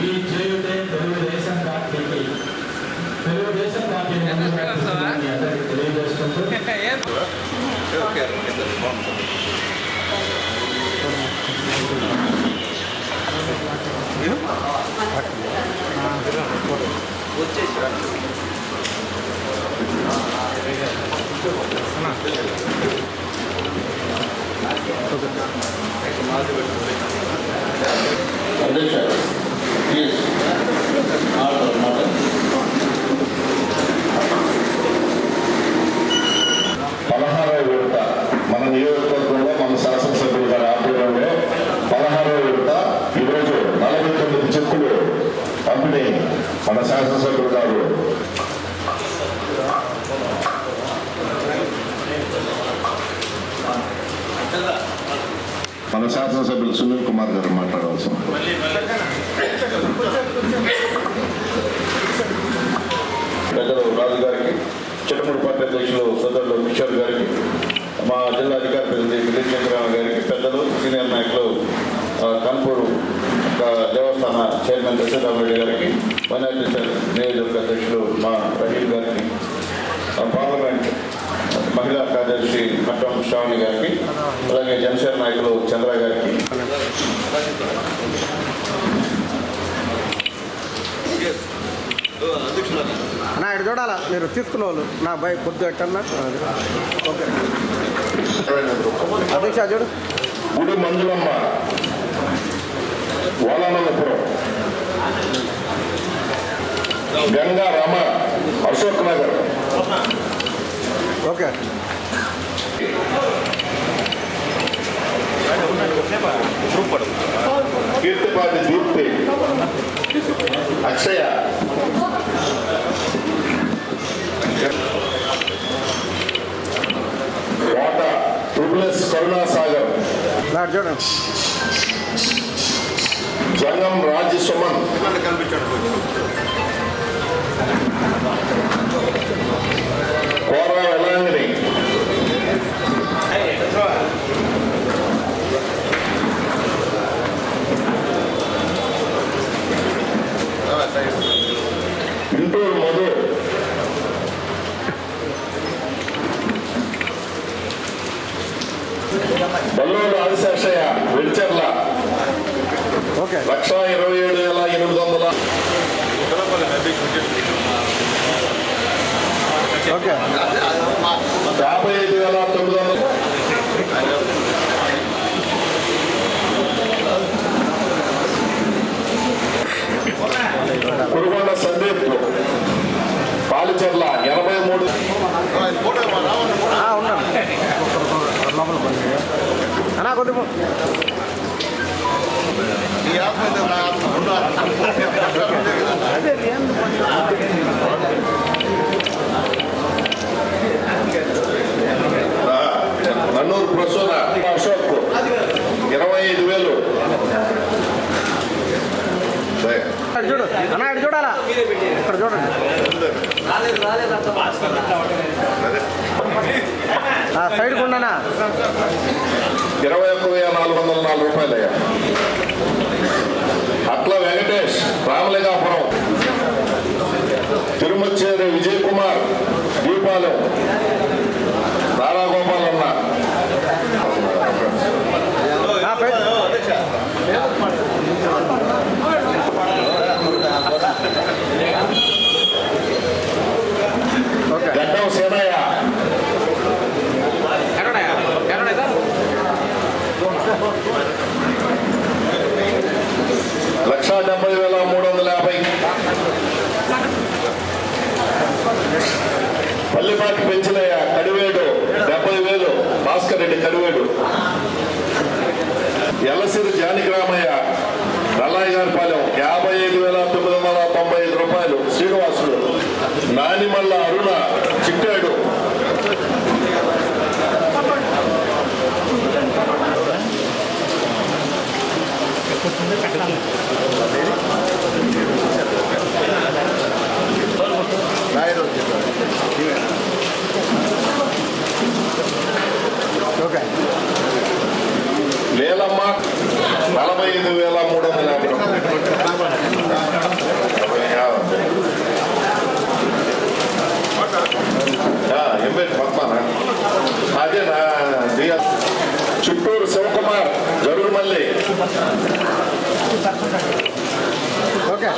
ఈ చేయుటే తెలుగుదేశం పార్టీకి. తెలుగుదేశం పార్టీ తెలియజేసుకుంటూ. అధ్యక్ష ఆర్డర్ మాట పదహారవ విడత. మన నియోజకవర్గంలో మన శాసనసభ్యులు గారి ఆధ్వర్యంలో పదహారవ విడత. ఈరోజు నలభై తొమ్మిది చెక్కులు పంపిణీ మన శాసనసభ్యులు గారు. మన శాసనసభ్యులు సునీల్ కుమార్ గారు మాట్లాడవలసి పెద్దలు రాజు గారికి చిట్టమూడి పార్టీ అధ్యక్షులు సోదరులు కిషోర్ గారికి మా జిల్లా అధికార ప్రతినిధి విజయ్ చంద్రరావు గారికి పెద్దలు సీనియర్ నాయకులు కన్పూరు దేవస్థాన చైర్మన్ దశరామరెడ్డి గారికి మైనార్టీ నియోజకవర్గ అధ్యక్షులు మా రహీల్ గారికి పార్లమెంట్ మహిళా కార్యదర్శి మట్టం శ్రావణి గారికి అలాగే జనసేన నాయకులు చంద్ర గారికి అన్నా ఇక్కడ చూడాలా? మీరు తీసుకున్న వాళ్ళు నా బై పొద్దు ఎట్టన్నా ఓకే. అధ్యక్ష చూడు. గుడి మంజులమ్మ వలనలపురం గంగా రమ అశోక్ నగర్. ఓకే. కీర్తిపాటి దీప్తి. అక్షయ కోట ట్రిపుల్ఎస్ కరుణాసాగర్ నా చూడండి జంగం రాజ్ సుమన్ కోర వెలాంగిని ఇంటూరు మధు. బల్లూరు ఆదిశేషయ్య వెడిచర్ల ఓకే. లక్ష ఇరవై ఏడు వేల ఎనిమిది వందల. యాభై ఐదు వేల తొమ్మిది వందల. కురుగొండ సందీప్ పాలిచెర్ల ఎనభై మూడు. అన్నా కొద్దిగా నన్నూరు ప్రసూన అశోక్ ఇరవై ఐదు వేలు. చూడు అన్నా చూడాలా ఇక్కడ చూడండి సైడ్ కొండనా ఇరవై ఒక్క వెయ్యి నాలుగు వందల నాలుగు రూపాయలు అయ్యా అట్ల వెంకటేష్ రామలింగాపురం తిరుమచ్చేరి విజయ్ కుమార్ దీపాలెం నారాగోపాలన్న ఆ, పై- ఓకే గడ్డం లక్షా డెబ్బై వేల మూడు వందల యాభై. పల్లిపాటి పెంచినయ్య కడివేడు డెబ్బై వేలు. భాస్కర్ రెడ్డి కడివేడు. ఎల్లసిరి జానకిరామయ్య నల్లాయి గారి పాలెం యాభై ఐదు వేల తొమ్మిది వందల తొంభై ఐదు రూపాయలు. శ్రీనివాసుడు నానిమల్ల అరుణ చిట్టాడు ఓకే. లేలమ్మ నలభై ఐదు వేల మూడు వందల యాభై పద్మనా? అదేనా చిట్టూరు శివకుమార్ జరుగు మళ్ళీ ఓకే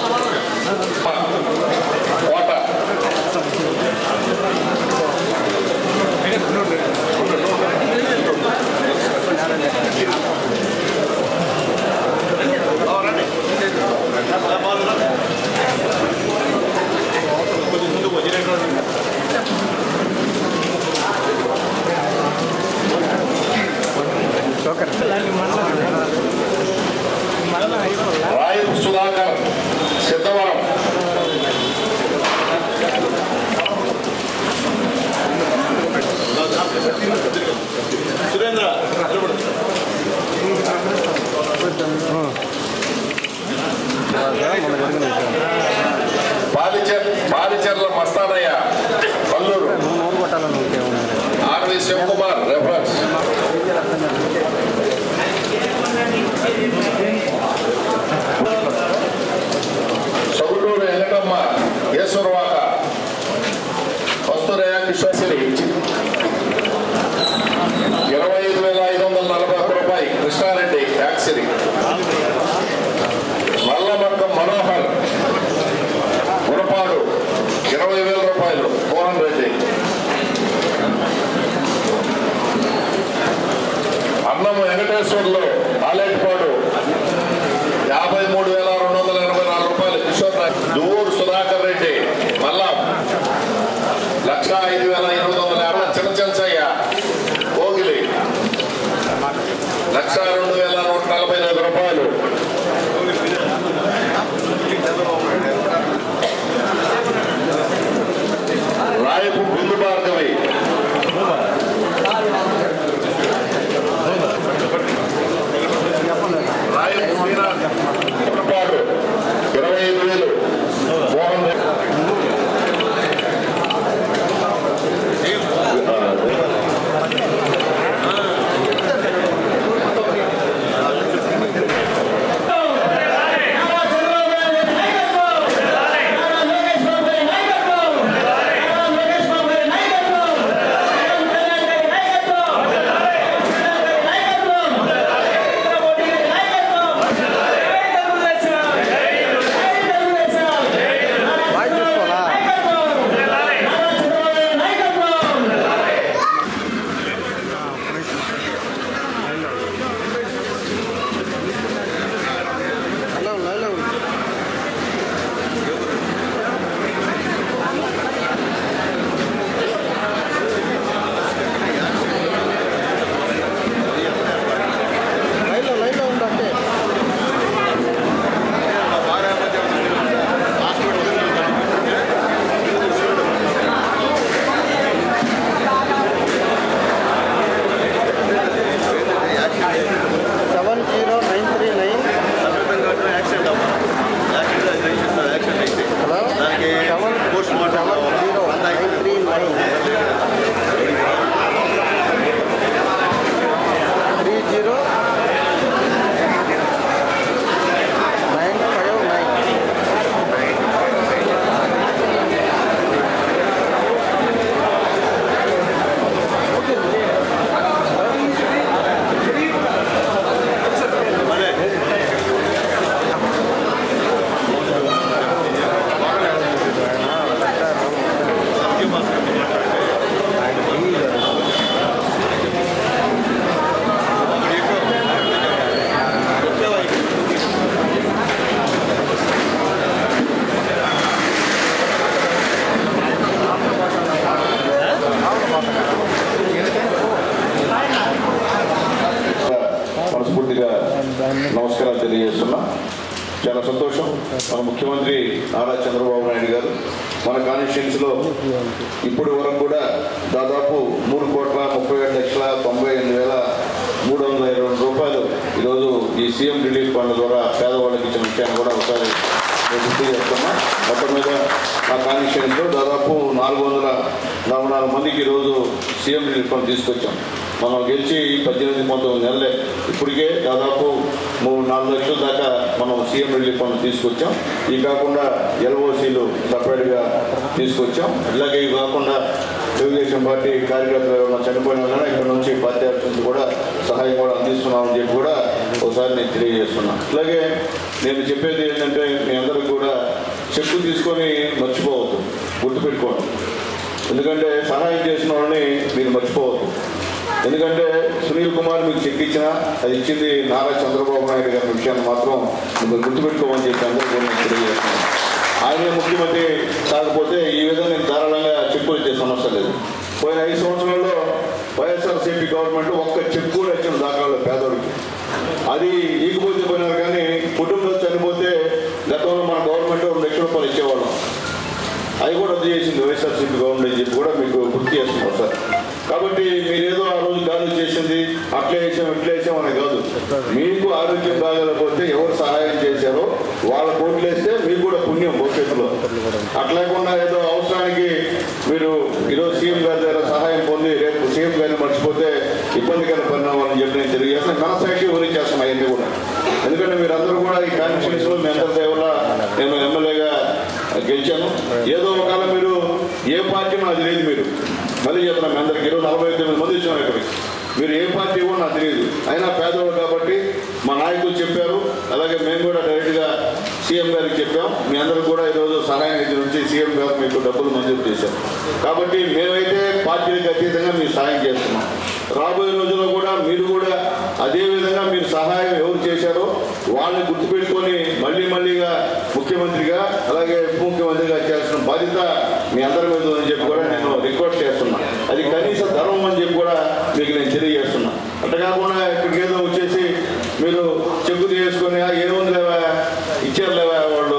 చేస్తున్నా మొత్తం మీద మా కాన్స్టిట్యున్సీలో దాదాపు నాలుగు వందల నలభై నాలుగు మందికి ఈరోజు సీఎం రిలీఫ్ ఫండ్ తీసుకొచ్చాం. మనం గెలిచి పద్దెనిమిది పంతొమ్మిది నెలలే. ఇప్పటికే దాదాపు మూడు నాలుగు లక్షల దాకా మనం సీఎం రిలీఫ్ ఫండ్ తీసుకొచ్చాం. ఇవి కాకుండా ఎల్ఓసీలు సపరేట్గా తీసుకొచ్చాం. ఇలాగే ఇవి కాకుండా తెలుగుదేశం పార్టీ కార్యకర్తలు ఎవరైనా చనిపోయినా కూడా ఇక్కడ నుంచి పార్టీ నుంచి కూడా సహాయం కూడా అందిస్తున్నామని చెప్పి కూడా ఒకసారి నేను తెలియజేస్తున్నాను. అలాగే నేను చెప్పేది ఏంటంటే మీ అందరికి కూడా చెక్కు తీసుకొని మర్చిపోవద్దు. గుర్తుపెట్టుకోండి. ఎందుకంటే సహాయం చేసిన వాళ్ళని మీరు మర్చిపోవద్దు. ఎందుకంటే సునీల్ కుమార్ మీకు చెక్ ఇచ్చినా అది ఇచ్చింది నారా చంద్రబాబు నాయుడు గారి విషయాన్ని మాత్రం మీరు గుర్తుపెట్టుకోమని చెప్పి అందరూ తెలియజేస్తున్నాను. ఆయనే ముఖ్యమంత్రి కాకపోతే ఈ విధంగా నేను ధారాళంగా చెప్పులు ఇచ్చే సమస్య లేదు. పోయిన ఐదు సంవత్సరాల్లో వైఎస్ఆర్సీపీ గవర్నమెంట్ ఒక్క చెక్ కూడా ఇచ్చిన దాఖలు పేదోడికి. అది ఈకపోతే పోయినారు కానీ కుటుంబ చనిపోతే గతంలో మన గవర్నమెంట్ రెండు లక్షల రూపాయలు ఇచ్చేవాళ్ళం అది కూడా రద్దు చేసింది వైఎస్ఆర్సీపీ గవర్నమెంట్ అని చెప్పి కూడా మీకు గుర్తు చేస్తున్నారు సార్. కాబట్టి మీరేదో ఆ రోజు గాలి చేసింది అట్లే వేసాం ఇట్లా వేసాం అని కాదు. మీకు ఆరోగ్యం బాగలేకపోతే ఎవరు సహాయం చేశారో వాళ్ళ కోట్లు వేస్తే మీకు కూడా పుణ్యం భవిష్యత్తులో. అట్లేకుండా ఏదో అవసరానికి మీరు ఈరోజు సీఎం గారి దగ్గర సహాయం పొంది రేపు సీఎం గారిని మర్చిపోతే ఇబ్బందికర పరిణామాలని చెప్పి నేను తెలియజేస్తాను మనసాక్షి ఊరి చేస్తాను అవన్నీ కూడా. ఎందుకంటే మీరందరూ కూడా ఈ కాన్స్టిట్యూన్స్ మీ అందరి దేవుళ్ళ నేను ఎమ్మెల్యే గెలిచాను. ఏదో ఒకవేళ మీరు ఏ పార్టీ నాకు తెలియదు మీరు. మళ్ళీ చెప్తున్నా మీ అందరికి ఈరోజు నలభై తొమ్మిది మంది ఇచ్చాను ఇక్కడికి మీరు ఏ పార్టీ కూడా నాకు తెలియదు అయినా పేదవాళ్ళు కాబట్టి మా నాయకులు చెప్పారు. అలాగే మేము కూడా డైరెక్ట్గా సీఎం గారికి చెప్పాం. మీ అందరూ కూడా ఈరోజు సహాయం నిధి నుంచి సీఎం గారు మీకు డబ్బులు మంజూరు చేశారు. కాబట్టి మేమైతే పార్టీలకు అతీతంగా మీకు సహాయం చేస్తున్నాం. రాబోయే రోజుల్లో కూడా మీరు కూడా అదే విధంగా మీరు సహాయం ఎవరు చేశారో వాళ్ళని గుర్తుపెట్టుకొని మళ్ళీ మళ్ళీగా ముఖ్యమంత్రిగా అలాగే ఉప ముఖ్యమంత్రిగా చేయాల్సిన బాధ్యత మీ అందరి మీద ఉందని చెప్పి కూడా నేను రిక్వెస్ట్ చేస్తున్నా. అది కనీస ధర్మం అని చెప్పి కూడా మీకు నేను తెలియజేస్తున్నా. అట్లా కాకుండా ఇక్కడికి ఏదో వచ్చేసి మీరు చెక్కు తీసుకొని "ఆ, ఏముంది లేవా? ఇచ్చారు లేవా వాళ్ళు?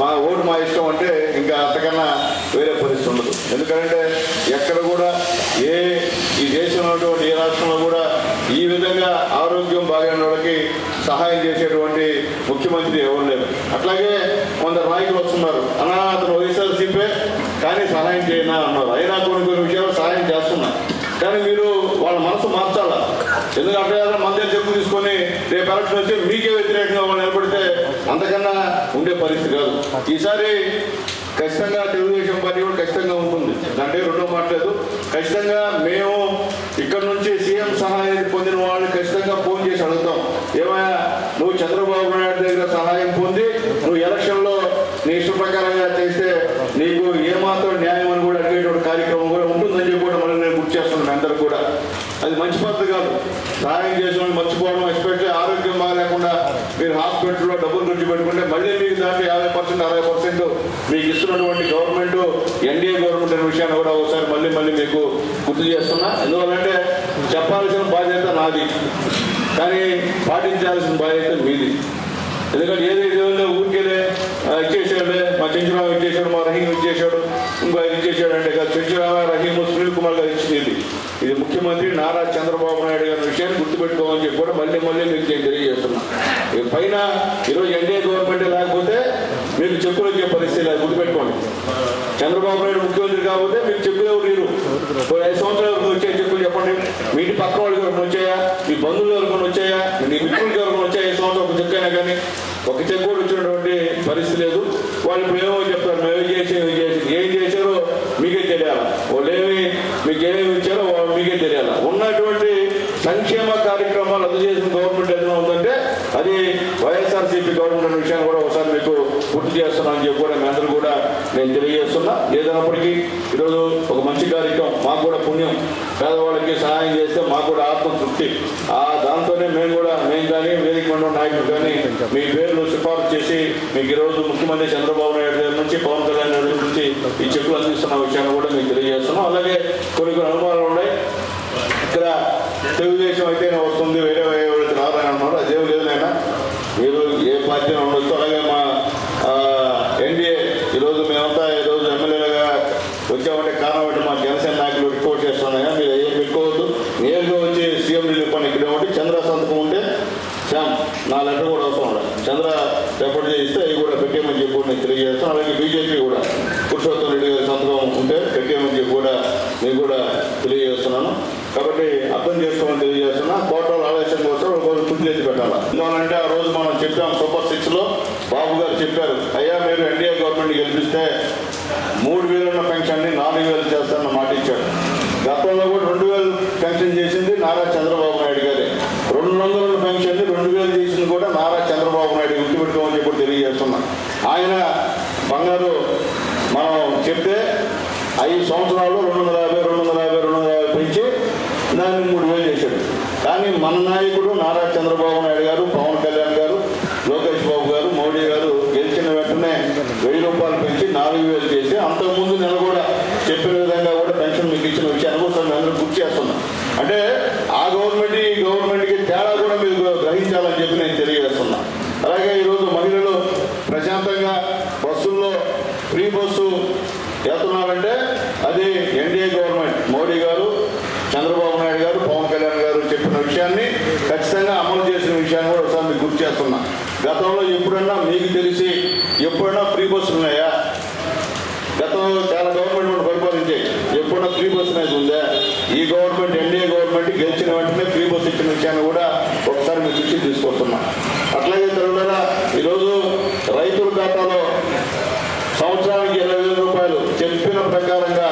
మా ఓటు మా ఇష్టం అంటే ఇంకా అంతకన్నా వేరే పరిస్థితి ఉండదు. ఎందుకంటే ఎక్కడ కూడా ఏ ఈ దేశంలో ఉన్నటువంటి ఏ రాష్ట్రంలో కూడా ఈ విధంగా ఆరోగ్యం బాగా వాళ్ళకి సహాయం చేసేటువంటి ముఖ్యమంత్రి ఎవరు లేరు. అట్లాగే కొందరు నాయకులు వస్తున్నారు. అలా అతను వైఎస్ఆర్సీపీ కానీ సహాయం చేయనా అన్నారు. అయినా కొన్ని కొన్ని విషయాలు సహాయం చేస్తున్నా కానీ మీరు వాళ్ళ మనసు మార్చాలా? ఎందుకంటే మందే చెప్పు తీసుకొని రేపు ఎలక్షన్ వచ్చి మీకే వ్యతిరేకంగా వాళ్ళు నిలబడితే అంతకన్నా ఉండే పరిస్థితి కాదు. ఈసారి ఖచ్చితంగా తెలుగుదేశం పార్టీ కూడా ఖచ్చితంగా ఉంటుంది. అంటే రెండో మాట్లాడు ఖచ్చితంగా మేము ఇక్కడ నుంచి సీఎం సహాయం పొందిన వాళ్ళు ఖచ్చితంగా ఫోన్ చేసి అడుగుతాం. ఏమైనా నువ్వు చంద్రబాబు నాయుడు దగ్గర సహాయం పొంది నువ్వు ఎలక్షన్లో నీ ఇష్ట ప్రకారంగా చేస్తే నీకు ఏమాత్రం న్యాయం అని కూడా అడిగేటువంటి కార్యక్రమం కూడా ఉంటుందని చెప్పి కూడా మళ్ళీ నేను గుర్తు చేస్తున్నాను అందరూ కూడా. అది మంచి పద్ధతి కాదు. సహాయం చేసిన మర్చిపోవడం ఎస్పెషల్లీ ఆరోగ్యం బాగాలేకుండా మీరు హాస్పిటల్లో డబ్బులు ఖర్చు పెట్టుకుంటే మళ్ళీ మీకు దాంట్లో యాభై పర్సెంట్ అరవై పర్సెంట్ మీకు ఇస్తున్నటువంటి గవర్నమెంట్ ఎన్డీఏ గవర్నమెంట్ అనే విషయాన్ని కూడా ఒకసారి మళ్ళీ మళ్ళీ మీకు గుర్తు చేస్తున్నా. ఎందువల్లంటే చెప్పాల్సిన బాధ్యత నాది. కానీ పాటించాల్సిన బాధ్యత మీది. ఎందుకంటే ఏదైతే ఉందో ఊరికేదే ఆ, మా చెంచురావు ఇచ్చేసాడు మా రహీం ఇచ్చేసాడు ఇంకో ఇచ్చేసాడు అంటే కాదు. చెంచురావు రహీము సునీల్ కుమార్ గారు ఇచ్చింది. ఇది ముఖ్యమంత్రి నారా చంద్రబాబు నాయుడు గారి విషయాన్ని గుర్తుపెట్టుకోమని చెప్పి కూడా మళ్ళీ మళ్ళీ మీకు నేను తెలియజేస్తున్నా. ఇక పైన ఈరోజు ఎన్డీఏ గవర్నమెంట్ లేకపోతే మీకు చెప్పులు వచ్చే పరిస్థితి లేదు. గుర్తుపెట్టుకోండి. చంద్రబాబు నాయుడు ముఖ్యమంత్రి కాకపోతే మీకు చెప్పులు మీరు ఐదు సంవత్సరాల వచ్చే చెప్పులు చెప్పండి. మీ ఇంటి పక్క వాళ్ళకి ఎవరికి వచ్చాయా? మీ బంధువులు ఎవరికైనా వచ్చాయా? మీ మిత్రులకి ఎవరికైనా వచ్చాయా? ఐదు సంవత్సరం ఒక చెక్కైనా కానీ ఒక చెక్ కూడా వచ్చినటువంటి పరిస్థితి లేదు. వాళ్ళు ఇప్పుడు ఏమో చెప్తారు మేము ఏం చేసి ఏం చేసి ఏం చేశారో మీకే తెలియాలి? వాళ్ళు ఏమి మీకు ఏమేమి ఇచ్చారో వాళ్ళు తెలియాలి? ఉన్నటువంటి సంక్షేమ కార్యక్రమాలు అందజేసిన గవర్నమెంట్ ఏదైనా ఉందంటే అది వైఎస్ఆర్సీపీ గవర్నమెంట్ అనే విషయాన్ని కూడా ఒకసారి మీకు గుర్తు చేస్తున్నా అని చెప్పి కూడా మీ అందరూ కూడా నేను తెలియజేస్తున్నా. ఏదైనప్పటికీ ఈరోజు ఒక మంచి కార్యక్రమం మాకు కూడా పుణ్యం. పేదవాళ్ళకి సహాయం చేస్తే మాకు కూడా ఆత్మతృప్తి. ఆ దాంతోనే మేము కూడా మేము కానీ వేదిక మండలం నాయకులు కానీ మీ పేర్లు సిఫార్సు చేసి మీకు ఈరోజు ముఖ్యమంత్రి చంద్రబాబు నాయుడు గారి నుంచి పవన్ కళ్యాణ్ గారి నుంచి ఈ చెక్కులు అందిస్తున్న విషయాన్ని కూడా మీకు తెలియజేస్తున్నాం. అలాగే కొన్ని కొన్ని అనుమానాలు ఉన్నాయి. ఇక్కడ తెలుగుదేశం అయితేనే వస్తుంది వేరే వేరే వాళ్ళకి రాదని అన్నారు అదేం లేదు నాయన. మీరు ఏ పార్టీ ఉండొచ్చు అలాగే మా ఎన్డీఏ ఈరోజు మేమంతా ఈరోజు ఎమ్మెల్యేలుగా వచ్చామంటే కారణం ఏంటి మా జనసేన నాయకులు రిపోర్ట్ చేస్తున్నాయా మీరు ఏం పెట్టుకోవద్దు నేరుగా వచ్చి సీఎం రిలీఫ్ పని ఇక్కడ ఉంటే చంద్ర సంతకం ఉంటే శ్యామ్ నా లెటర్ కూడా అవసరం ఉండదు చంద్ర రిపోర్ట్ చేయిస్తే అవి కూడా పెట్టేయమని చెప్పి కూడా నేను తెలియజేస్తాను అలాగే బీజేపీ కూడా పురుషోత్తం రెడ్డి గారి సంతకం ఉంటే పెట్టేయమని చెప్పి కూడా నేను కూడా తెలియజేస్తున్నాను కాబట్టి అర్థం చేసుకోమని తెలియజేస్తున్నా కోటల ఆలస్యం కోసం ఒక రోజు పూర్తి చేసి పెట్టాలి ఎందుకంటే ఆ రోజు మనం చెప్పాం సూపర్ సిక్స్లో బాబు గారు చెప్పారు అయ్యా మీరు ఎన్డీఏ గవర్నమెంట్ గెలిపిస్తే మూడు వేలున్న పెన్షన్ని పెన్షన్ నాలుగు వేలు చేస్తానన్న మాట ఇచ్చాడు. గతంలో కూడా రెండు వేలు పెన్షన్ చేసింది నారా చంద్రబాబు నాయుడు గారే. రెండు వందల పెన్షన్ని పెన్షన్ రెండు వేలు చేసింది కూడా నారా చంద్రబాబు నాయుడు గుర్తుపెట్టుకోమని చెప్పి తెలియజేస్తున్నా. ఆయన బంగారు మనం చెప్తే ఐదు సంవత్సరాలు రెండు వందల యాభై రెండు వందల యాభై రెండు వందల యాభై పెంచి దాన్ని మూడు వేలు చేశాడు. కానీ మన నాయకుడు నారా చంద్రబాబు నాయుడు గారు పవన్ కళ్యాణ్ గారు లోకేష్ బాబు గారు మోడీ గారు గెలిచిన వెంటనే వెయ్యి రూపాయలు నాలుగు వేలు చేసి అంతకుముందు నెల కూడా చెప్పిన విధంగా కూడా పెన్షన్ మీకు ఇచ్చిన విషయాన్ని కూడా మేము అందరూ గుర్తు చేస్తున్నాం అంటే ఆ గవర్నమెంట్ ఈ గవర్నమెంట్కి తేడా కూడా మీరు గ్రహించాలని చెప్పి నేను తెలియజేస్తున్నా. అలాగే ఈరోజు మహిళలు ప్రశాంతంగా బస్సుల్లో ఫ్రీ బస్సు వెళ్తున్నారంటే అది ఎన్డీఏ గవర్నమెంట్. మోడీ గారు చంద్రబాబు నాయుడు గారు పవన్ కళ్యాణ్ గారు చెప్పిన విషయాన్ని ఖచ్చితంగా అమలు చేసిన విషయాన్ని కూడా ఒకసారి మీకు గుర్తు చేస్తున్నా. గతంలో ఎప్పుడన్నా మీకు తెలిసి ఎప్పుడైనా ఫ్రీ బస్సులు ఉన్నాయా గతంలో చాలా గవర్నమెంట్ పరిపాలించాయి. ఎప్పుడన్నా ఫ్రీ బస్ అనేది ఉందా? ఈ గవర్నమెంట్ ఎన్డీఏ గవర్నమెంట్ గెలిచిన వెంటనే ఫ్రీ బస్ ఇచ్చిన విషయాన్ని కూడా ఒకసారి మీ దృష్టికి తీసుకొస్తున్నా. అట్లాగే తరువాత ఈరోజు రైతుల ఖాతాలో సంవత్సరానికి ఇరవై వేల రూపాయలు చెప్పిన ప్రకారంగా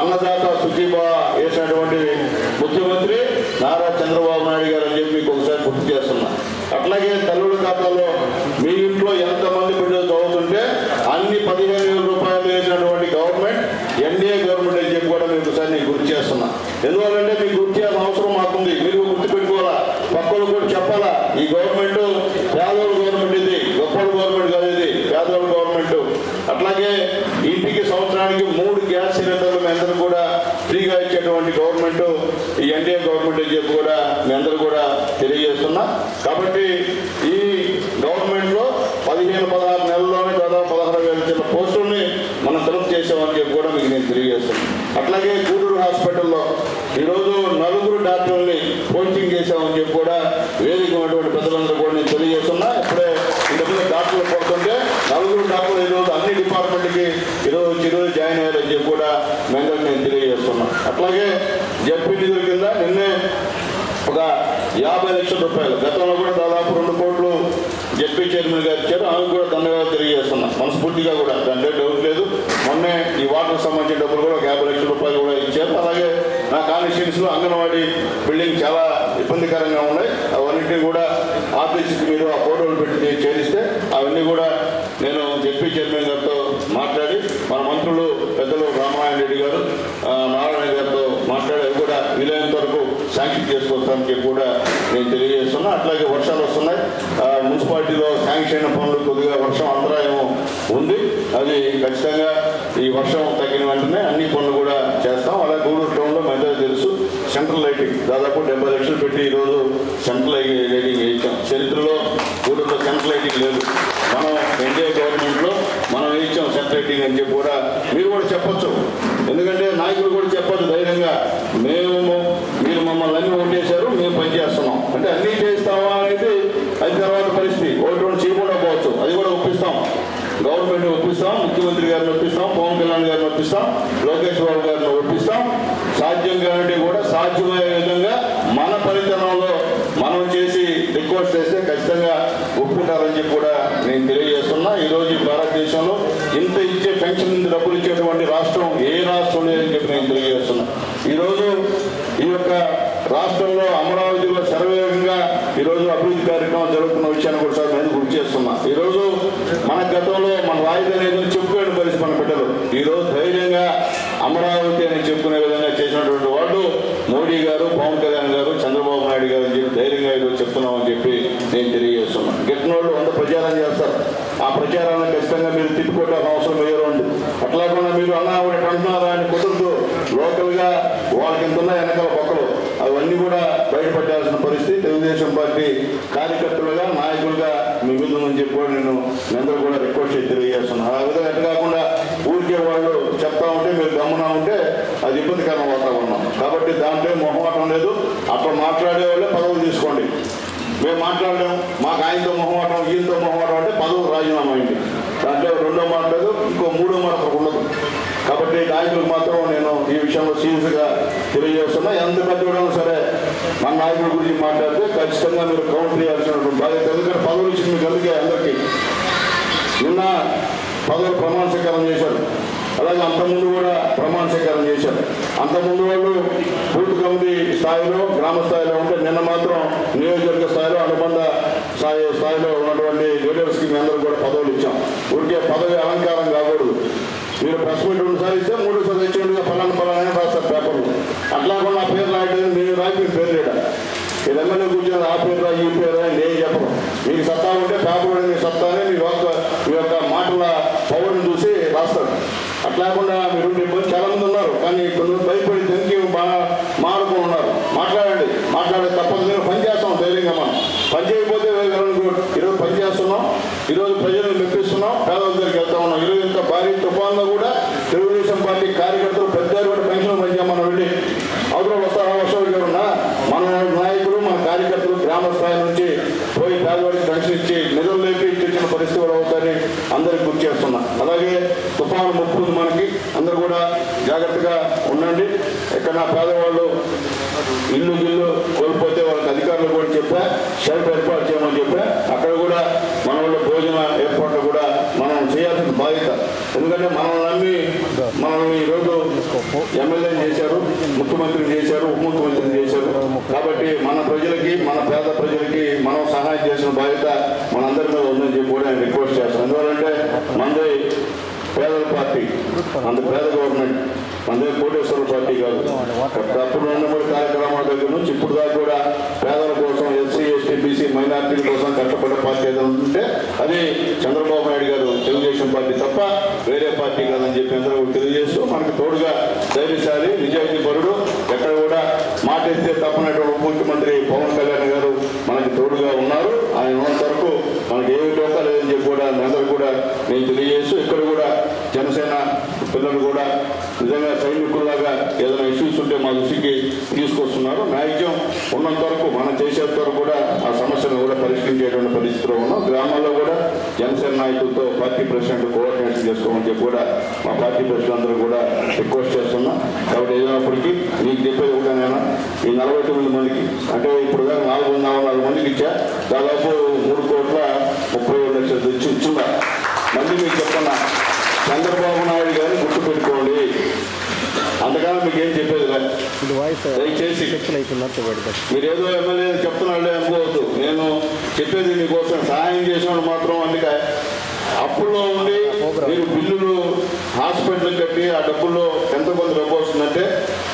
అన్నదాత సుజీబా వేసినటువంటి ముఖ్యమంత్రి నారా చంద్రబాబు నాయుడు గారు అని చెప్పి మీకు ఒకసారి గుర్తు చేస్తున్నా. అట్లాగే తల్లుల ఖాతాలో మీ ఇంట్లో ఎంతమంది బిడ్డలు చదువుతుంటే అన్ని పదిహేను వేల రూపాయలు ఎన్డీఏ గవర్నమెంట్ అని చెప్పి కూడా మీకు ఒకసారి నేను గుర్తు చేస్తున్నా. ఎందువల్లంటే మీకు గుర్తు చేయాల్సిన అవసరం మాకుంది. మీరు గుర్తుపెట్టుకోవాలా? పక్కలు కూడా చెప్పాలా? ఈ గవర్నమెంట్ పేదోళ్ళ గవర్నమెంట్ ఇది గొప్పల గవర్నమెంట్ కాదు ఇది పేదోళ్ళ గవర్నమెంట్. అట్లాగే ఇంటికి సంవత్సరానికి మూడు గ్యాస్ సిలిండర్లు మీ అందరూ కూడా ఫ్రీగా ఇచ్చేటువంటి గవర్నమెంట్ ఈ ఎన్డీఏ గవర్నమెంట్ అని చెప్పి కూడా మీ అందరూ కూడా తెలియజేస్తున్నా. కాబట్టి ఈ గవర్నమెంట్లో పదిహేను పదహారు నెలల్లోనే దాదాపు పదహారు వేల చిన్న పోస్టుల్ని మనం సెలెక్ట్ చేసామని చెప్పి కూడా మీకు తెలియజేస్తుంది. అట్లాగే గూడూరు హాస్పిటల్లో ఈరోజు నలుగురు డాక్టర్ని కోచింగ్ చేశామని చెప్పి కూడా వేదిక ఉన్నటువంటి పెద్దలందరూ కూడా నేను తెలియజేస్తున్నా. ఇప్పుడే ఇంతకుముందు డాక్టర్లు పడుతుంటే నలుగురు డాక్టర్లు ఈరోజు అన్ని డిపార్ట్మెంట్కి ఈరోజు ఈరోజు జాయిన్ అయ్యారని చెప్పి కూడా మేము నేను తెలియజేస్తున్నా. అట్లాగే జడ్పీ నిధుల కింద నిన్నే ఒక యాభై లక్షల రూపాయలు. గతంలో కూడా దాదాపు రెండు కోట్లు జడ్పీ చైర్మన్ గారు ఇచ్చారు. ఆమె కూడా ధన్యవాదాలు తెలియజేస్తున్నా. మనస్ఫూర్తిగా కూడా. దాంట్లో డౌట్ లేదు. మొన్నే ఈ వాటర్ సంబంధించిన డబ్బులు కూడా ఒక యాభై లక్షల రూపాయలు కూడా ఇచ్చారు. అలాగే నా కాన్స్టిట్యూన్స్లో అంగన్వాడీ బిల్డింగ్ చాలా ఇబ్బందికరంగా ఉన్నాయి. అవన్నింటినీ కూడా ఆఫీస్కి మీరు ఆ ఫోటోలు పెట్టి చేరిస్తే అవన్నీ కూడా నేను జడ్పీ చైర్మన్ గారితో మాట్లాడి మన మంత్రులు పెద్దలు రామారాయణ రెడ్డి గారు నారాయణ గారితో మాట్లాడి కూడా వీలైనంత వరకు శాంక్షన్ చేసుకోవడానికి కూడా నేను తెలియజేస్తున్నా. అట్లాగే వర్షాలు వస్తున్నాయి. మున్సిపాలిటీలో శాంక్షన్ అయిన పనులు కొద్దిగా వర్షం అంతరాయం ఉంది. అది ఖచ్చితంగా ఈ వర్షం తగ్గిన వెంటనే అన్ని పనులు కూడా చేస్తాం. అలాగే గూడూరు టౌన్లో మధ్య తెలుసు సెంట్రల్ లైటింగ్ దాదాపు డెబ్బై లక్షలు పెట్టి ఈరోజు సెంట్రల్ లైటింగ్ వేయించాం చరిత్రలో గూడూరులో సెంట్రల్ లైటింగ్ లేదు. మనం ఎన్డీఏ గవర్నమెంట్లో వేయించాం అని చెప్పి కూడా మీరు కూడా చెప్పొచ్చు. ఎందుకంటే నాయకులు కూడా చెప్పొచ్చు ధైర్యంగా. మేము మీరు మమ్మల్ని అన్ని ఓటేశారు మేము పనిచేస్తున్నాం అంటే అన్నీ చేస్తామా అనేది అది తర్వాత పరిస్థితి. ఓటు చేయకుండా పోవచ్చు. అది కూడా ఒప్పిస్తాం. గవర్నమెంట్ ఒప్పిస్తాం ముఖ్యమంత్రి గారిని ఒప్పిస్తాం పవన్ కళ్యాణ్ గారిని ఒప్పిస్తాం లోకేష్ బాబు గారిని ఒప్పిస్తాం. సాధ్యం కానీ కూడా సాధ్యమయ్యే విధంగా మన పరితనంలో మనం చేసి రిక్వెస్ట్ చేస్తాం. ఒప్పుకుంటారని చెప్పి కూడా నేను తెలియజేస్తున్నా. ఈరోజు భారతదేశంలో ఇంత ఇచ్చే పెన్షన్ డబ్బులు ఇచ్చేటువంటి రాష్ట్రం ఏ రాష్ట్రం లేదని చెప్పి నేను తెలియజేస్తున్నా. ఈరోజు ఈ యొక్క రాష్ట్రంలో అమరావతిలో సర్వేగంగా ఈరోజు అభివృద్ధి కార్యక్రమం జరుగుతున్న విషయాన్ని కూడా సార్ నేను గుర్తు చేస్తున్నా. ఈరోజు మన గతంలో మన రాజధాని ఏదో చెప్పుకోని పరిస్థితి మన బిడ్డలు. ఈరోజు ధైర్యంగా అమరావతి అని చెప్పుకునే విధంగా చేసినటువంటి వాళ్ళు మోడీ గారు పవన్ కళ్యాణ్ గారు చంద్రబాబు నాయుడు గారు అని చెప్పి ధైర్యంగా ఈరోజు చెప్తున్నామని చెప్పి నేను తెలియజేస్తున్నాను. గిట్టిన వాళ్ళు వంద ప్రచారం చేస్తారు. ఆ ప్రచారాన్ని ఖచ్చితంగా మీరు తిప్పుకోవడం అవసరం వేరే ఉంది. అట్లా కూడా మీరు అన్న ఒకటి అంటున్నారా అని కుదురుతూ లోకల్గా వాళ్ళకి ఇంత వెనకాల పక్కలు. అవన్నీ కూడా బయటపడాల్సిన పరిస్థితి తెలుగుదేశం పార్టీ కార్యకర్తలుగా నాయకులుగా మీ ముందు చెప్పి కూడా నేను మీ అందరూ కూడా రిక్వెస్ట్ చేసి తెలియజేస్తున్నాను. ఆ విధంగా ఎట్లా కాకుండా ఊరికే వాళ్ళు చెప్తా ఉంటే మీరు గమనం ఉంటే అది ఇబ్బందికరం వాతావరణం కాబట్టి దాంట్లో మొహమాటం లేదు. అక్కడ మాట్లాడే వాళ్ళే పదవులు తీసుకోండి. మేము మాట్లాడలేము మాకు ఆయనతో మొహమాటం ఈయనతో మొహమాటం అంటే పదవులు రాజీనామా అయింది. దాంట్లో రెండో మాట లేదు ఇంకో మూడో మాట ఉండదు. కాబట్టి నాయకులకు మాత్రం నేను ఈ విషయంలో సీరియస్గా తెలియజేస్తున్నా. ఎంత పెద్దవాడైనా సరే మన నాయకుల గురించి మాట్లాడితే ఖచ్చితంగా మీరు కౌంటర్ చేయాల్సినటువంటి బాధ్యత. ఎందుకంటే పదవులు ఇచ్చింది మీకు అందుకే అందరికీ. నిన్న పదవులు ప్రమాణ స్వీకారం చేశారు. అలాగే అంతకుముందు కూడా ప్రమాణ స్వీకారం చేశారు. అంతకుముందు వాళ్ళు బూత్ కమిటీ స్థాయిలో గ్రామ స్థాయిలో ఉంటే నిన్న మాత్రం నియోజకవర్గ స్థాయిలో అనుబంధ స్థాయి స్థాయిలో ఉన్నటువంటి లీడర్స్కి మీ అందరూ కూడా పదవులు ఇచ్చాం. ఊరికే పదవి అలంకారం కాకూడదు. మీరు ప్రెస్ మీట్ రెండుసార్లు ఇస్తే మూడు సార్లు ఇచ్చేందుగా పలానా పలానా అని రాస్తారు పేపర్లు. అట్లా కూడా నా పేరు రాయట్లేదు మీరు రాయి మీ పేరు లేడా? ఈ ఎమ్మెల్యే కూర్చొని ఆ పేరు రా ఈ పేరు రా నేను చెప్పను. మీకు సత్తా ఉంటే పేపర్ మీ సత్తానే మీ యొక్క మీ యొక్క మాటల పవర్ని చూసి రాస్తాడు అట్లా కాకుండా మీరు ఇబ్బంది చాలా మంది ఉన్నారు కానీ కొందరు భయపడి దొంగి బాగా మారుకుని ఉన్నారు. మాట్లాడండి. మాట్లాడే తప్పదు నేను పని చేస్తాం ధైర్యంగా మనం. పని చేయకపోతే ఈరోజు పని చేస్తున్నాం. ఈరోజు ప్రజలను మెప్పిస్తున్నాం. పేదల దగ్గరికి వెళ్తా ఉన్నాం. ఈరోజు ఇంత భారీ తుఫాన్లో కూడా తెలుగుదేశం పార్టీ కార్యకర్తలు పెద్ద కూడా పెన్షన్ పనిచేయమని వెళ్ళి అవసరం వస్తారా వర్షాలు ఉన్నా మన నాయకులు మన కార్యకర్తలు గ్రామ స్థాయి నుంచి పోయి పేదవాడికి పెన్షన్ ఇచ్చి నిధులు లేపి ఇచ్చిన పరిస్థితి కూడా అవుతారని అందరికి గుర్తు చేస్తున్నా. అలాగే తుఫాను ముప్పు మనకి. జాగ్రత్తగా ఉండండి. ఎక్కడ పేదవాళ్ళు ఇల్లు గిల్లు కోల్పోతే వాళ్ళకి అధికారులు కూడా చెప్పా షెల్టర్ ఏర్పాటు చేయమని చెప్పా. అక్కడ కూడా మన వాళ్ళ భోజన ఏర్పాట్లు కూడా మనం చేయాల్సిన బాధ్యత. ఎందుకంటే మనం నమ్మి మనం ఈరోజు ఎమ్మెల్యే చేశారు ముఖ్యమంత్రి చేశారు ఉప ముఖ్యమంత్రి చేశారు. కాబట్టి మన ప్రజలకి మన పేద ప్రజలకి మనం సహాయం చేసిన బాధ్యత మనందరి మీద ఉందని చెప్పి కూడా రిక్వెస్ట్ చేస్తాం ఎందుకంటే మనది పేదల పార్టీ మన పేద గవర్నమెంట్ మనదే కోటేశ్వర పార్టీ కాదు. తప్పుడు ఉన్నప్పుడు కార్యక్రమాల దగ్గర నుంచి ఇప్పుడు దాకా కూడా పేదల కోసం ఎస్సీ ఎస్టీ బీసీ మైనార్టీల కోసం కష్టపడే పార్టీ ఏదైనా ఉంటే అది చంద్రబాబు నాయుడు గారు తెలుగుదేశం పార్టీ తప్ప వేరే పార్టీ కాదని చెప్పి అందరూ తెలియజేస్తూ మనకు తోడుగా ధైర్యశాలి నిజాయితీ పరుడు ఎక్కడ కూడా మాటేస్తే తప్పనటువంటి ఉప ముఖ్యమంత్రి పవన్ కళ్యాణ్ గారు మనకి తోడుగా ఉన్నారు. ఆయన ఉన్నంత వరకు మనకి ఏమి లోపాలు లేదని చెప్పి కూడా అందరూ కూడా నేను తెలియజేస్తూ ఇక్కడ కూడా జనసేన పిల్లలు కూడా నిజంగా సైనికుల్లాగా ఏదైనా ఇష్యూస్ ఉంటే మా దృష్టికి తీసుకొస్తున్నారు. మ్యాక్సిమం ఉన్నంత వరకు మనం చేసేంత వరకు కూడా ఆ సమస్యను కూడా పరిష్కరించేటువంటి పరిస్థితిలో ఉన్నాం. గ్రామాల్లో కూడా జనసేన నాయకులతో పార్టీ ప్రెసిడెంట్ కోఆర్డినేషన్ చేసుకోమని చెప్పి కూడా మా పార్టీ ప్రెసిడెంట్ అందరూ కూడా రిక్వెస్ట్ చేస్తున్నాం. కాబట్టి ఏదైనప్పటికీ మీకు చెప్పేది కూడా నేను ఈ నలభై తొమ్మిది మందికి అంటే ఇప్పుడు దాకా నాలుగు వందల నాలుగు మందికి ఇచ్చా. దాదాపు మూడు కోట్ల ముప్పై ఏడు లక్షలు తెచ్చి ఇచ్చిందా మళ్ళీ మీకు చెప్తున్నా. చంద్రబాబు నాయుడు గారిని గుర్తుపెట్టుకోండి అంతకాలం మీకు ఏం చెప్పేది దయచేసి. మీరు ఏదో ఎమ్మెల్యే చెప్తున్నాడు అనుకోవద్దు. నేను చెప్పేది మీకోసం. సహాయం చేసినప్పుడు మాత్రం అందుకే. అప్పుల్లో ఉండి మీరు బిల్లులు హాస్పిటల్ కట్టి ఆ డబ్బుల్లో ఎంత కొంత డబ్బు వస్తుందంటే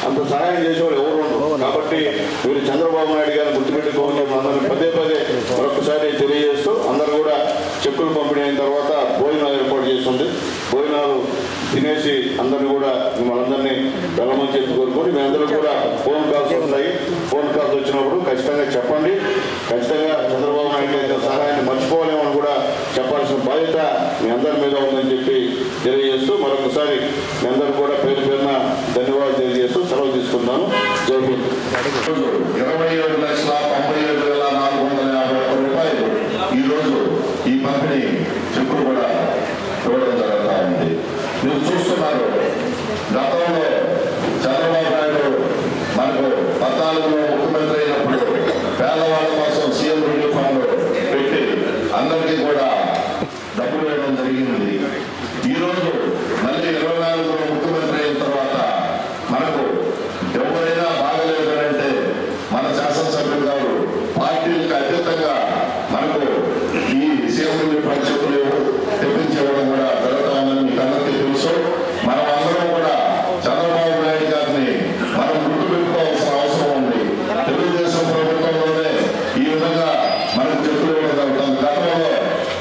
అంత సహాయం చేసేవాడు ఎవరు ఉండరు. కాబట్టి మీరు చంద్రబాబు నాయుడు గారిని గుర్తుపెట్టుకోమని అందరిని పదే పదే మరొకసారి తెలియజేస్తూ అందరూ కూడా చెక్కులు పంపిణీ అయిన తర్వాత భోజనాలు ఏర్పాటు చేస్తుంది. భోజనాలు తినేసి అందరిని కూడా మిమ్మల్ని అందరినీ వెళ్ళమని చెప్పి కోరుకొని మీ అందరూ కూడా ఫోన్ కాల్స్ వస్తాయి. ఫోన్ కాల్స్ వచ్చినప్పుడు ఖచ్చితంగా చెప్పండి. ఖచ్చితంగా చంద్రబాబు నాయుడు గారి సహాయాన్ని మర్చిపోలేమని కూడా చెప్పాల్సిన బాధ్యత మీ అందరి మీద ఉందని చెప్పి తెలియజేస్తూ మరొకసారి మీ అందరూ కూడా పేరు పేరున ధన్యవాదాలు తెలియజేస్తూ సెలవు తీసుకున్నాను జై హింద్. ఇరవై ఏడు లక్షల తొంభై ఏడు వేల నాలుగు వందల యాభై ఒక్క రూపాయలు ఈ ఈ పంపిణీ చెక్కులు కూడా ఇవ్వడం జరుగుతూ ఉంది. మీరు చూస్తున్నారు గతంలో చంద్రబాబు నాయుడు మనకు పద్నాలుగులో ముఖ్యమంత్రి అయినప్పుడు పేదవాళ్ళ కోసం సీఎం రిలీఫ్ ఫండ్ పెట్టి అందరికీ కూడా డబ్బులు వేయడం జరిగింది ఈ రోజు మళ్ళీ ఇరవై నాలుగులో ముఖ్యమంత్రి అయిన తర్వాత మనకు ఎవరైనా బాగలేదు అంటే మన శాసనసభ్యులు గారు పార్టీలకు అతీతంగా మనకు ఈ సీఎం పరిస్థితులు తెప్పించేవడం కూడా జరుగుతామని మీకు అందరికీ తెలుసు మనం అందరం కూడా చంద్రబాబు నాయుడు గారిని మనం గుర్తుపెట్టుకోవాల్సిన అవసరం ఉంది తెలుగుదేశం ప్రభుత్వంలోనే ఈ విధంగా మనకు చెప్పులు ఇవ్వడం జరుగుతుంది గతంలో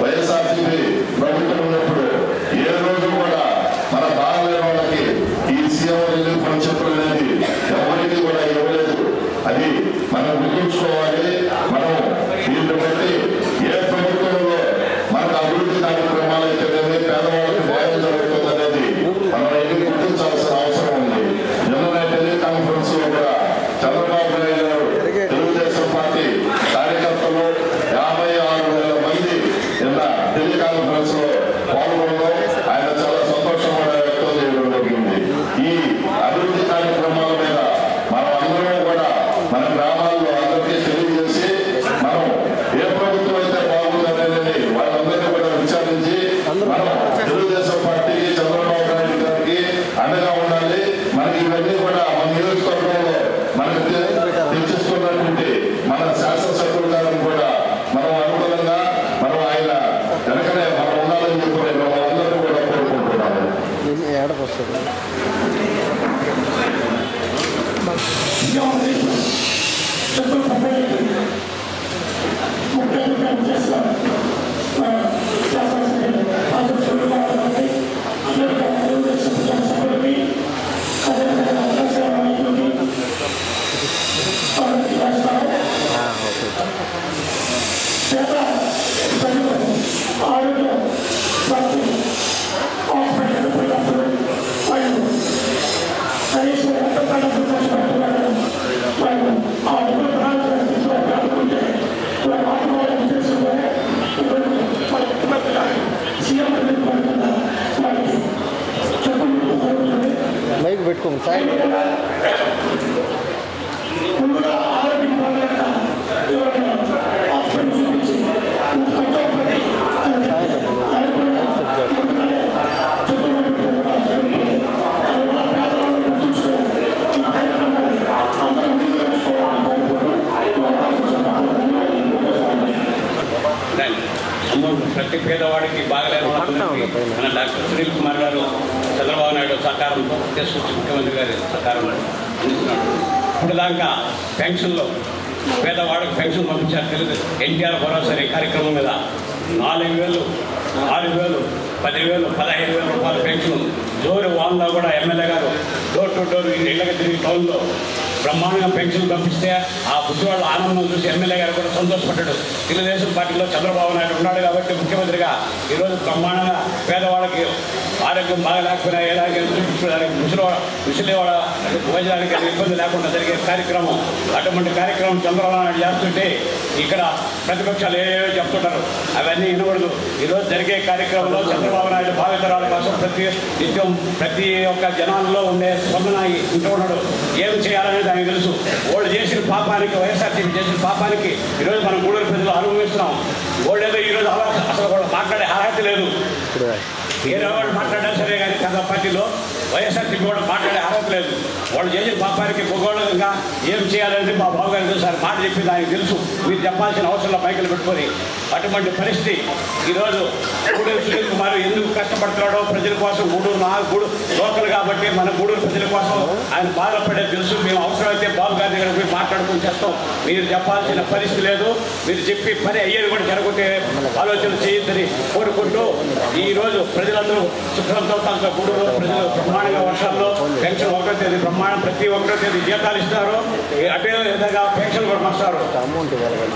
వైఎస్ఆర్సీపీ ప్రభుత్వం ఉన్నప్పుడు ఏ రోజు కూడా మన బాగలేని వాళ్ళకి ఈ సీఎం రిలీఫ్ ఫండ్ చెప్పులు అనేది ఎవరికి కూడా ఇవ్వలేదు అది మనం గుర్తుంచుకోవాలి మనం దీన్ని బట్టి ఏ ప్రభుత్వంలో మనకు అభివృద్ధి కార్యక్రమాలు అయితేనేమి పేదవాళ్ళకి న్యాయం జరుగుతుంది అనేది మనం ఎన్ని గుర్తించాల్సిన అవసరం ఉంది నిన్న టెలికాన్ఫరెన్స్లో కూడా చంద్రబాబు నాయుడు గారు తెలుగుదేశం పార్టీ కార్యకర్తలు యాభై ఆరు వేల మంది నిన్న టెలికాన్ఫరెన్స్లో పాల్గొనడం ఆయన చాలా సంతోషం కూడా వ్యక్తం చేయడం జరిగింది ఈ అభివృద్ధి కార్యక్రమాల మీద మనం అందరం కూడా మన గ్రామాల్లో అందరికీ తెలియజేసి మనం ఏ ప్రభుత్వం అయితే బాగుందనేది వాళ్ళందరినీ కూడా విచారించి మనం తెలుగుదేశం పార్టీకి చంద్రబాబు నాయుడు గారికి అండగా ఉండాలి మనకి ఇవన్నీ కూడా మన నియోజకవర్గంలో మనకు తె- తెచ్చిస్తున్నటువంటి మన శాసనసభ్యుల గారిని కూడా మనం అనుకూలంగా మనం ఆయన వెనకనే మనం ఉండాలని చెప్పి నేను అందరినీ కూడా కోరుకుంటున్నాను ఏడకు వస్తుంది ఆరోగ్య హాస్పిటల్ పోయినప్పుడు వాళ్ళు పెట్టుకోండి సార్ దాన్ని అమౌంట్ ప్రతి పేదవాడికి బాగలేని పక్కన ఉంది పైన. మన డాక్టర్ సునీల్ కుమార్ గారు చంద్రబాబు నాయుడు సహకారంతో తీసుకొచ్చి ముఖ్యమంత్రి గారి సహకారం అందిస్తున్నాడు ఇప్పుడు దాకా పెన్షన్లో పేదవాడికి పెన్షన్ పంపించారు తెలుగు. ఎన్టీఆర్ భరోసా కార్యక్రమం మీద నాలుగు వేలు ఆరు వేలు పదివేలు పదహైదు వేల రూపాయల పెన్షన్ జోరు వాన్లో కూడా ఎమ్మెల్యే గారు డోర్ టు డోర్ ఇళ్ళకి తిరిగి టౌన్లో బ్రహ్మాండంగా పెన్షన్ పంపిస్తే ఆ బుద్ధివాళ్ళ ఆనందం చూసి ఎమ్మెల్యే గారు కూడా సంతోషపడ్డాడు. తెలుగుదేశం పార్టీలో చంద్రబాబు నాయుడు ఉన్నాడు కాబట్టి ముఖ్యమంత్రిగా ఈరోజు బ్రహ్మాండంగా పేదవాళ్ళకి ఆరోగ్యం బాగా లేకపోయినా ఎలాగే ముసలి ముసలివాడ భోజనానికి ఇబ్బంది లేకుండా జరిగే కార్యక్రమం అటువంటి కార్యక్రమం చంద్రబాబు నాయుడు చేస్తుంటే ఇక్కడ ప్రతిపక్షాలు ఏవేవో చెప్తుంటారు. అవన్నీ వినకూడదు. ఈరోజు జరిగే కార్యక్రమంలో చంద్రబాబు నాయుడు భావితరాల కోసం ప్రతి నిత్యం ప్రతి ఒక్క జనాల్లో ఉండే స్పందన ఇంటూ ఉన్నాడు. ఏం చేయాలనేది ఆయనకు తెలుసు. వాళ్ళు చేసిన పాపానికి వైఎస్ఆర్సీపీ చేసిన పాపానికి ఈరోజు మనం గూడూరు ప్రజలు అనుభవిస్తున్నాం. వాళ్ళు ఏదో ఈరోజు అలా అసలు కూడా మాట్లాడే అర్హత లేదు. వేరే వాళ్ళు మాట్లాడినా సరే కానీ కథ పార్టీలో. వైఎస్ఆర్సీపీ కూడా మాట్లాడే అర్హత లేదు. వాళ్ళు చేసిన పాపానికి భూగోళంగా ఏం చేయాలనేది మా బాబు గారికి సార్ మాట చెప్పింది ఆయనకు తెలుసు. మీరు చెప్పాల్సిన అవసరంలో మైకులు పెట్టుకొని అటువంటి పరిస్థితి ఈరోజు గూడూరు సునీల్ కుమార్ ఎందుకు కష్టపడుతున్నాడో ప్రజల కోసం గూడూరు నాలుగు గూడూరు లోకల్ కాబట్టి మన గూడూరు ప్రజల కోసం ఆయన బాధపడే తెలుసు. మేము అవసరమైతే బాబు గారి దగ్గర పోయి మాట్లాడుకుని చేస్తాం. మీరు చెప్పాల్సిన పరిస్థితి లేదు. మీరు చెప్పి పని అయ్యేది కూడా జరుగుతే ఆలోచన చేయొద్దని కోరుకుంటూ ఈరోజు ప్రజలందరూ సుఖంతో తమ గూడూరు ప్రజలు బ్రహ్మాండంగా వర్షాల్లో పెన్షన్ ఒకటో తేదీ బ్రహ్మాండం ప్రతి ఒక్కటో తేదీ జీతాలు ఇస్తారు. అటే విధంగా పెన్షన్ కూడా వస్తారు అమౌంట్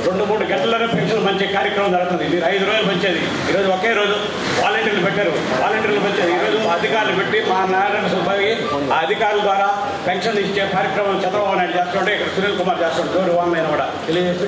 రెండు మూడు గంటలనే పెన్షన్ మంచి కార్యక్రమం జరుగుతుంది. మీరు ఐదు రోజులు పంచేది. ఈరోజు ఒకే రోజు వాలంటీర్లు పెట్టారు. వాలంటీర్లు పంచేది. ఈరోజు అధికారులు పెట్టి మా నారాయణ సుబ్బాయి ఆ అధికారుల ద్వారా పెన్షన్ ఇచ్చే కార్యక్రమం చంద్రబాబు నాయుడు చేస్తుంటే ఇక్కడ సునీల్ కుమార్ చేస్తుంటే డోర్ ఆన్లైన్ కూడా. తెలియజేస్తూ